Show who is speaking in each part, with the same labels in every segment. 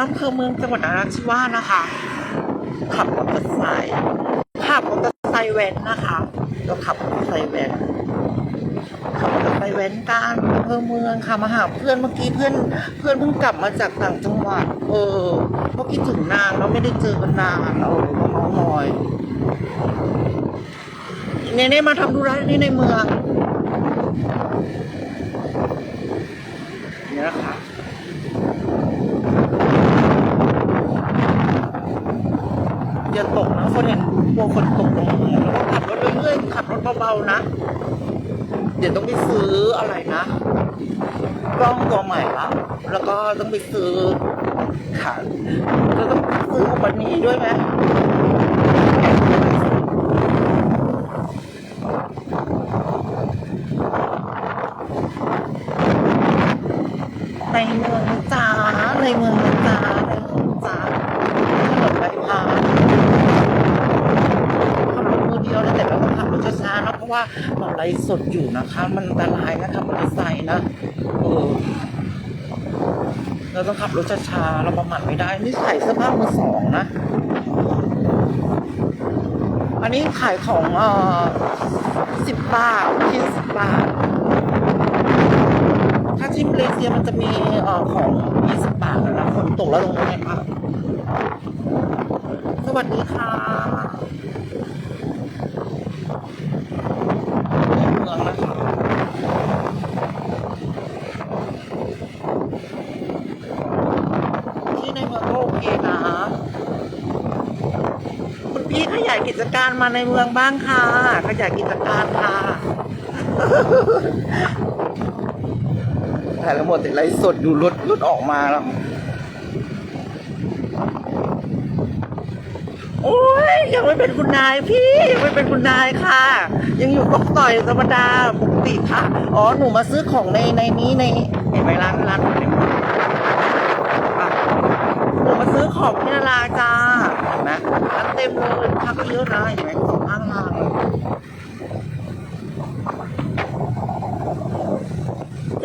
Speaker 1: อำเภอเมืองจังหวัดนราธิวาสนะคะ ขับมอเตอร์ไซค์ขับมอเตอร์ไซค์แว้นนะคะเราขับมอเตอร์ไซค์แว้นขับมอเตอร์ไซค์แว้นกันอำเภอเมืองค่ะมาหาเพื่อนเมื่อกี้เพื่อน เพื่อนเพิ่งกลับมาจากต่างจังหวัด เออเพราะคิดถึงนานเราไม่ได้เจอกันนานเออมาเมาหน่อยเนเน่มาทำธุระนี่ในเมืองนี่นะคะ อย่าตกนะคนเห็นกลัวคนตกลงแล้วก็ขับรถเรื่อยๆขับรถเบาๆนะ เดี๋ยวต้องไปซื้ออะไรนะกล้องตัวใหม่ละแล้วก็ต้องไปซื้อขาแล้วต้องซื้ออุปนีด้วยไหมในเมืองจ้าในเมืองจ้าในเมืองจ้าถนนใบพา นขับรถมือเดียวแต่เราต้องขับรถช้าๆนะเพราะว่าเราไลฟ์สดอยู่นะคะ มันอันตรายนะขับมอเตอร์ไซค์นะเออเราต้องขับรถช้าๆเราประมาทไม่ได้นี่ใส่เสื้อผ้ามือสองนะอันนี้ขายของเอ่อสิบบาทชิ้นสิบบาท ถ้าที่มาเลเซียมันจะมีเอ่อของยี่สิบบาทนะฝนตกแล้วลงมาเนี่ยครับสวัสดีค่ะ เมืองนะคะที่ในเมืองก็โอเคนะคุณพี่ขยายกิจการมาในเมืองบ้างค่ะขยายกิจการค่ะถ่ายแล้วหมดแต่ไลฟ์สดดูรถรถออกมาแล้ว โอ้ ยังไม่เป็นคุณนายพี่ยังไม่เป็นคุณนายค่ะ ยังอยู่ต้องต่อยธรรมดาปกติค่ะ อ๋อหนูมาซื้อของในในนี้ในเห็นไหมร้านร้านหนูมาซื้อของที่นาราจ้าเห็นไหมร้านเต็มเลยลูกค้าก็เยอะนะเห็นไหมของข้างทาง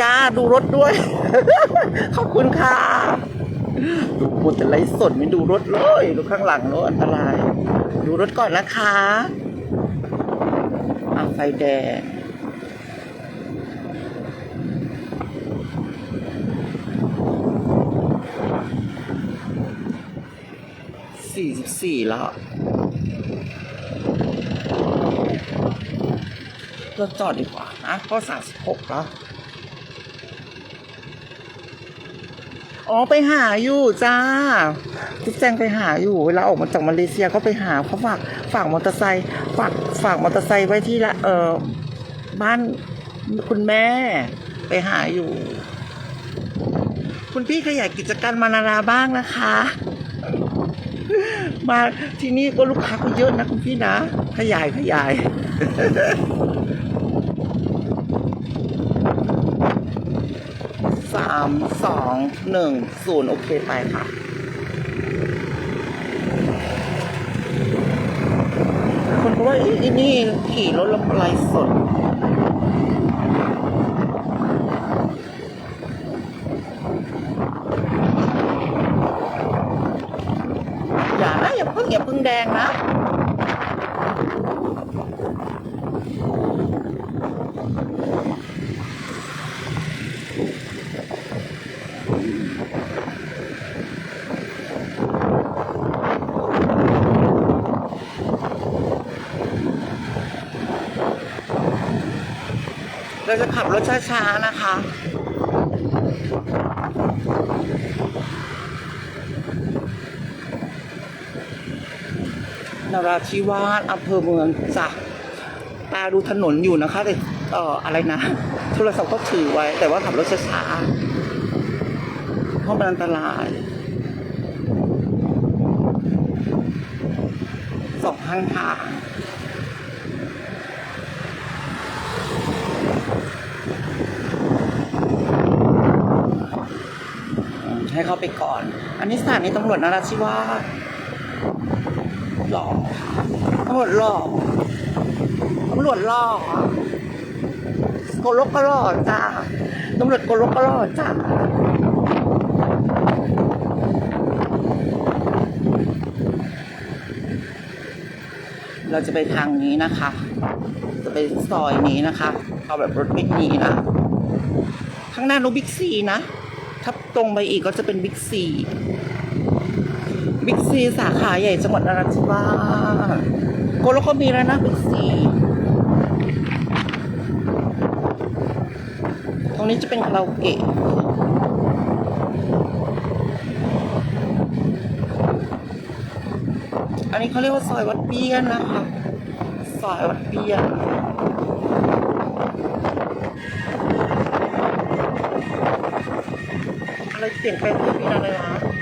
Speaker 1: จ้าดูรถด้วย ขอบคุณค่ะ ดูพูดแต่ไลฟ์สดไม่ดูรถเลยดูข้างหลังรถอันตราย ดูรถก่อนนะคะอะไฟแดงสี่สิบสี่แล้วเราจอดดีกว่านะเพราะสามสิบหกแล้ว อ๋อไปหาอยู่จ้าทุกแจงไปหาอยู่เวลาออกมาจากมาเลเซียก็ไปหาเขาฝากฝากมอเตอร์ไซค์ฝากฝากมอเตอร์ไซค์ไว้ที่ละเออบ้านคุณแม่ไปหาอยู่ คุณพี่ขยายกิจการมานาราบ้างนะคะ มาที่นี่ก็ลูกค้าก็เยอะนะคุณพี่นะ ขยายขยาย สามสองหนึ่งศูนย์โอเคไปค่ะคนก็ว่าอีนี่ขี่รถลำไรสดอย่านะอย่าเพิ่งอย่าเพิ่งแดงนะ เราจะขับรถช้าๆนะคะ นราธิวาสอำเภอเมืองจ้ะตาดูถนนอยู่นะคะแต่เอ่ออะไรนะ โทรศัพท์ก็ถือไว้ แต่ว่าขับรถช้าๆเพราะมันอันตรายสองข้างทาง ให้เข้าไปก่อน อันนี้สถานีตำรวจนราธิวาสหลอกตำรวจหลอกตำรวจหลอกโกลกก็หลอกจ้าตำรวจโกลกก็หลอกจ้าเราจะไปทางนี้นะคะ จะไปซอยนี้นะคะเข้าแบบรถวิ่งนี้นะ ข้างหน้าโนบิ๊กซีนะ ถ้าตรงไปอีกก็จะเป็นบิ๊กซีบิ๊กซีสาขาใหญ่จังหวัดนราธิวาสโกโลก็มีแล้วนะบิ๊กซีตรงนี้จะเป็นคาราโอเกะอันนี้เขาเรียกว่าซอยวัดเบี้ยนนะคะ ซอยวัดเบี้ย นอะไรเปลี่ยนแปลงที่พี่อะไรวะ